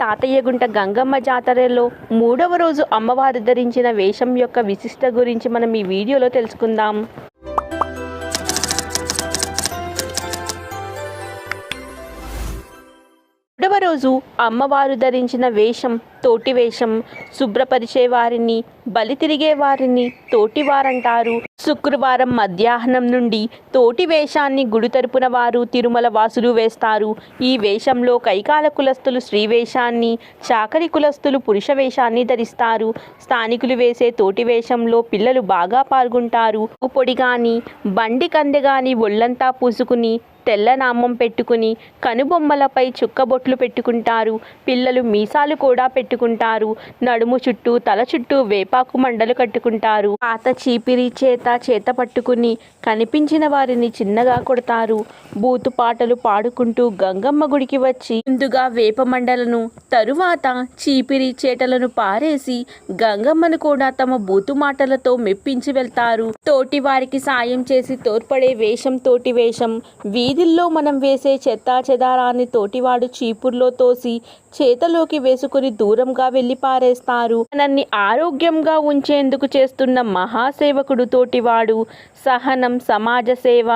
తాతయ్యగుంట గంగమ్మ జాతరలో మూడవ రోజు అమ్మవారు ధరించిన వేషం యొక్క విశిష్ట గురించి మనం ఈ వీడియోలో తెలుసుకుందాం. మూడవ రోజు అమ్మవారు ధరించిన వేషం తోటి వేషం. శుభ్రపరిచే వారిని బలి తిరిగే వారిని తోటివారంటారు శుక్రవారం మధ్యాహ్నం నుండి తోటి వేషాన్ని గుడి తరపున వారు తిరుమల వాసులు వేస్తారు. ఈ వేషంలో కైకాల కులస్తులు స్త్రీ వేషాన్ని చాకరి కులస్తులు పురుష వేషాన్ని ధరిస్తారు. స్థానికులు వేసే తోటి వేషంలో పిల్లలు బాగా పాల్గొంటారు. పొడి కానీ బండి కందె కానీ ఒళ్ళంతా పూసుకుని తెల్లనామం పెట్టుకుని కనుబొమ్మలపై చుక్కబొట్లు పెట్టుకుంటారు. పిల్లలు మీసాలు కూడా పెట్టుకుంటారు. నడుము చుట్టూ తల చుట్టూ వేపాకు మండలు కట్టుకుంటారు. పాత చీపిరి చేత చేత పట్టుకుని కనిపించిన వారిని చిన్నగా కొడతారు. బూతు పాటలు పాడుకుంటూ గంగమ్మ గుడికి వచ్చి ముందుగా వేప మండలను తరువాత చీపిరి చేటలను పారేసి గంగమ్మను కూడా తమ బూతు మాటలతో మెప్పించి వెళ్తారు. తోటి వారికి సాయం చేసి తోడ్పడే వేషం తోటి వేషం. వీధి వీధుల్లో మనం వేసే చెత్తా చెదారాన్ని తోటివాడు చీపుర్లో తోసి చేతలోకి వేసుకుని దూరంగా వెళ్ళి పారేస్తారు. మనల్ని ఆరోగ్యంగా ఉంచేందుకు చేస్తున్న మహాసేవకుడు తోటివాడు సహనం సమాజ సేవ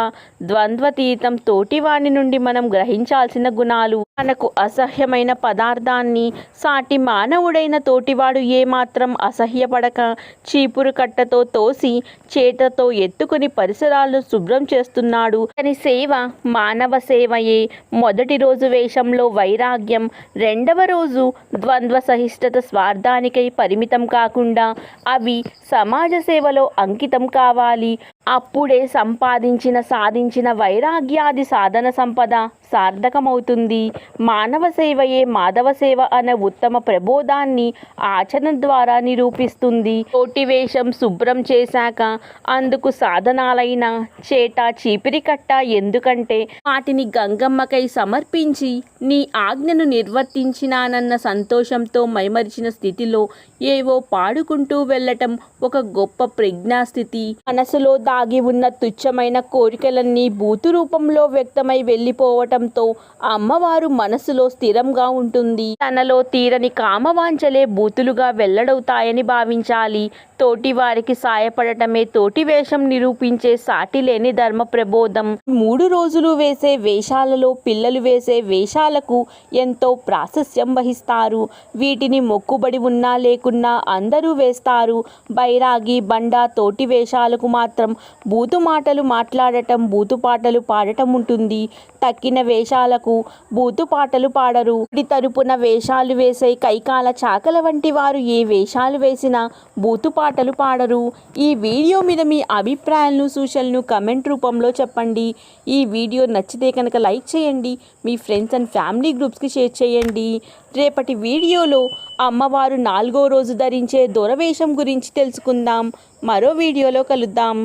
ద్వంద్వతీతం తోటివాడి నుండి మనం గ్రహించాల్సిన గుణాలు. మనకు అసహ్యమైన పదార్థాన్ని సాటి మానవుడైన తోటివాడు ఏమాత్రం అసహ్యపడక చీపురు కట్టతో తోసి చేతతో ఎత్తుకుని పరిసరాలను శుభ్రం చేస్తున్నాడు. అతని సేవ మానవ సేవయే. మొదటి రోజు వేషంలో వైరాగ్యం రెండవ రోజు ద్వంద్వ సహిష్ఠత స్వార్థానికై పరిమితం కాకుండా అవి సమాజ సేవలో అంకితం కావాలి. అప్పుడే సంపాదించిన సాధించిన వైరాగ్యాది సాధన సంపద. సార్థకమవుతుంది. మానవ సేవయే మాధవ సేవ అనే ఉత్తమ ప్రబోధాన్ని ఆచరణ ద్వారా నిరూపిస్తుంది. కోటివేషం శుభ్రం చేశాక అందుకు సాధనాలైన చేట చీపిరి కట్ట ఎందుకంటే వాటిని గంగమ్మకై సమర్పించి నీ ఆజ్ఞను నిర్వర్తించినానన్న సంతోషంతో మైమరిచిన స్థితిలో ఏవో పాడుకుంటూ వెళ్ళటం ఒక గొప్ప ప్రజ్ఞాస్థితి. మనసులో దాగి ఉన్న తుచ్చమైన కోరికలన్నీ బూతు రూపంలో వ్యక్తమై వెళ్ళిపోవటం వెళ్ళిపోవటంతో అమ్మవారు మనసులో స్థిరంగా ఉంటుంది. తనలో తీరని కామవాంచలే బూతులుగా వెల్లడవుతాయని భావించాలి. తోటి వారికి సాయపడటమే తోటి వేషం నిరూపించే సాటి లేని ధర్మ ప్రబోధం మూడు రోజులు వేసే వేషాలలో పిల్లలు వేసే వేషాలకు ఎంతో ప్రాశస్యం వహిస్తారు. వీటిని మొక్కుబడి ఉన్నా లేకున్నా అందరూ వేస్తారు. బైరాగి బండ తోటి వేషాలకు మాత్రం బూతు మాటలు మాట్లాడటం బూతు పాటలు పాడటం ఉంటుంది. తక్కిన వేషాలకు బూతు పాటలు పాడరు. వీటి తరపున వేషాలు వేసే కైకాల చాకల వంటి వారు ఏ వేషాలు వేసినా బూతు పాటలు పాడరు. ఈ వీడియో మీద మీ అభిప్రాయాలను సూచనలను కమెంట్ రూపంలో చెప్పండి. ఈ వీడియో నచ్చితే కనుక లైక్ చేయండి. మీ ఫ్రెండ్స్ అండ్ ఫ్యామిలీ గ్రూప్స్కి షేర్ చేయండి. రేపటి వీడియోలో అమ్మవారు నాలుగో రోజు ధరించే దొరవేషం గురించి తెలుసుకుందాం. మరో వీడియోలో కలుద్దాం.